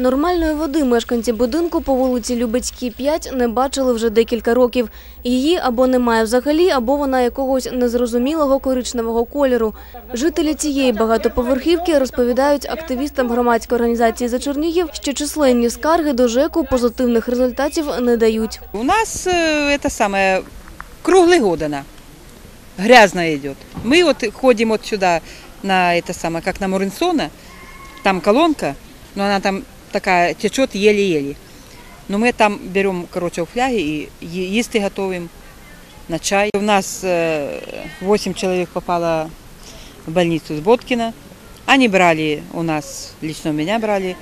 Нормальної води мешканці будинку по вулиці Любецькій 5 не бачили вже декілька років. Її або немає взагалі, або вона якогось незрозумілого коричневого кольору. Жителі цієї багатоповерхівки розповідають активістам громадської організації «За Чернігів», що численні скарги до ЖЕКу позитивних результатів не дають. У нас э, это самое круглый год она грязная идет. Мы вот ходим вот сюда на это самое, как на Муренсона, там колонка, но она там такая течет еле-еле. Но мы там берем, короче, фляги и е- їсти готовим на чай. У нас э, 8 человек попало в больницу с Боткина. Они брали у нас, лично меня брали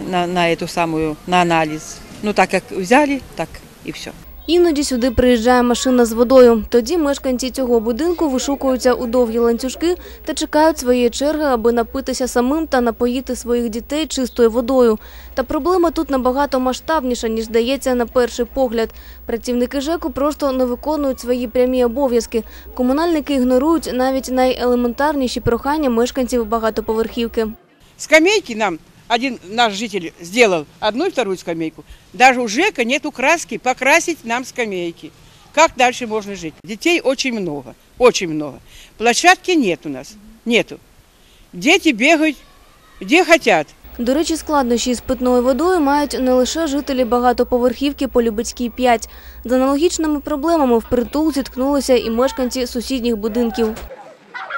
на, на эту самую, на анализ. Ну, так как взяли, так и все. Іноді сюди приїжджає машина з водою. Тоді мешканці цього будинку вишукуються у довгі ланцюжки та чекають своєї черги, аби напитися самим та напоїти своїх дітей чистою водою. Та проблема тут набагато масштабніша, ніж здається на перший погляд. Працівники ЖЕКу просто не виконують свої прямі обов'язки. Комунальники ігнорують навіть найелементарніші прохання мешканців багатоповерхівки. Скамейки нам один наш житель сделал одну и вторую скамейку. Даже у ЖЭКа нету краски покрасить нам скамейки. Как дальше можно жить? Детей очень много, очень много. Площадки нет у нас, нету. Дети бегают где хотят. До речі, складнощі з питною водою мають не лише жителі багатоповерхівки по Любецькій 5. З аналогічними проблемами впритул зіткнулися і мешканці сусідніх будинків.